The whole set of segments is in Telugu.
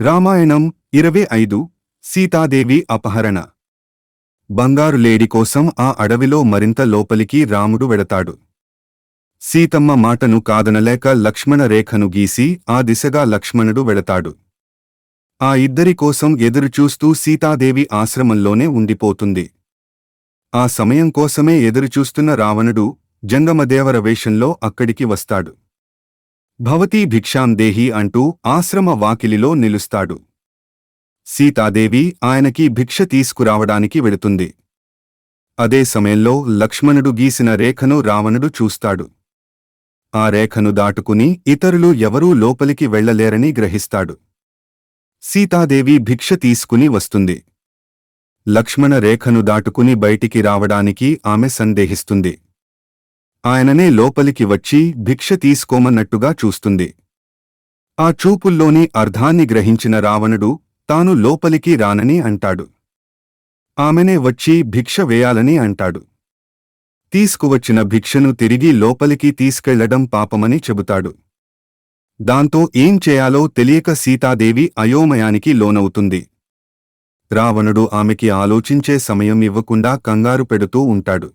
రామాయణం ఇరవై ఐదు సీతాదేవి అపహరణ. బంగారు లేడి కోసం ఆ అడవిలో మరింత లోపలికి రాముడు వెడతాడు. సీతమ్మ మాటను కాదనలేక లక్ష్మణ రేఖను గీసి ఆ దిశగా లక్ష్మణుడు వెడతాడు. ఆ ఇద్దరి కోసం ఎదురుచూస్తూ సీతాదేవి ఆశ్రమంలోనే ఉండిపోతుంది. ఆ సమయం కోసమే ఎదురుచూస్తున్న రావణుడు జంగమదేవర వేషంలో అక్కడికి వస్తాడు. భవతీ భిక్షాం దేహి అంటూ ఆశ్రమ వాకిలిలో నిలుస్తాడు. సీతాదేవి ఆయనకి భిక్ష తీసుకురావడానికి వెడుతుంది అదే సమయంలో లక్ష్మణుడు గీసిన రేఖను రావణుడు చూస్తాడు. ఆ రేఖను దాటుకుని ఇతరులు ఎవరూ లోపలికి వెళ్ళలేరని గ్రహిస్తాడు. సీతాదేవి భిక్ష తీసుకుని వస్తుంది. లక్ష్మణ రేఖను దాటుకుని బయటికి రావడానికి ఆమె సందేహిస్తుంది. ఆయననే లోపలికి వచ్చి భిక్ష తీసుకోమన్నట్టుగా చూస్తుంది. ఆ చూపుల్లోని అర్ధాన్ని గ్రహించిన రావణుడు తాను లోపలికి రానని అంటాడు. ఆమెనే వచ్చి భిక్ష వేయాలని అంటాడు. తీసుకువచ్చిన భిక్షను తిరిగి లోపలికి తీసుకెళ్ళడం పాపమని చెబుతాడు. దాంతో ఏం చేయాలో తెలియక సీతాదేవి అయోమయానికి లోనవుతుంది. రావణుడు ఆమెకి ఆలోచించే సమయం ఇవ్వకుండా కంగారు పెడుతూ ఉంటాడు.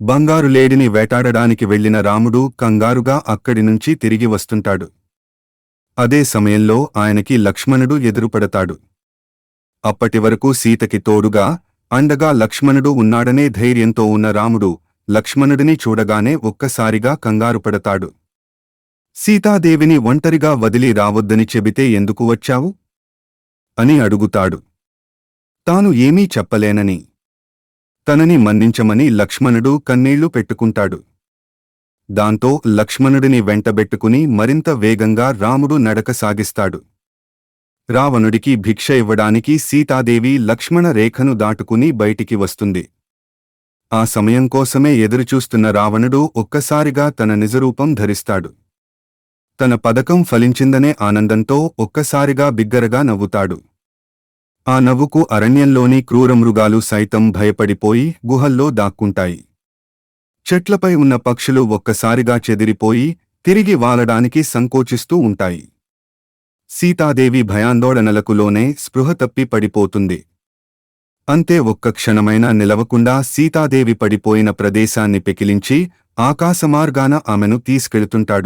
బంగారు లేడిని వేటాడడానికి వెళ్ళిన రాముడు కంగారుగా అక్కడి నుంచి తిరిగి వస్తుంటాడు. అదే సమయంలో ఆయనకి లక్ష్మణుడు ఎదురుపడతాడు. అప్పటివరకు సీతకి తోడుగా అండగా లక్ష్మణుడు ఉన్నాడనే ధైర్యంతో ఉన్న రాముడు లక్ష్మణుడిని చూడగానే ఒక్కసారిగా కంగారు పడతాడు. సీతాదేవిని ఒంటరిగా వదిలి రావద్దని చెబితే ఎందుకు వచ్చావు? అని అడుగుతాడు. తాను ఏమీ చెప్పలేనని. తనని మన్నించమని లక్ష్మణుడు కన్నీళ్ళు పెట్టుకుంటాడు. దాంతో లక్ష్మణుడిని వెంటబెట్టుకుని మరింత వేగంగా రాముడు నడక సాగిస్తాడు. రావణుడికి భిక్ష ఇవ్వడానికి సీతాదేవి లక్ష్మణ రేఖను దాటుకుని బయటికి వస్తుంది. ఆ సమయం కోసమే ఎదురుచూస్తున్న రావణుడు ఒక్కసారిగా తన నిజరూపం ధరిస్తాడు. తన పదకం ఫలించిందనే ఆనందంతో ఒక్కసారిగా బిగ్గరగా నవ్వుతాడు. ఆ నవ్వుకు అరణ్యంలోని క్రూరమృగాలు సైతం భయపడిపోయి గుహల్లో దాక్కుంటాయి. చెట్లపై ఉన్న పక్షులు ఒక్కసారిగా చెదిరిపోయి తిరిగి వాలడానికి సంకోచిస్తూ ఉంటాయి. సీతాదేవి భయాందోళనలకు లోనే స్పృహ తప్పి పడిపోతుంది. అంతే ఒక్క క్షణమైనా నిలవకుండా సీతాదేవి పడిపోయిన ప్రదేశాన్ని పెకిలించి ఆకాశమార్గాన ఆమెను తీసుకెళుతుంటాడు.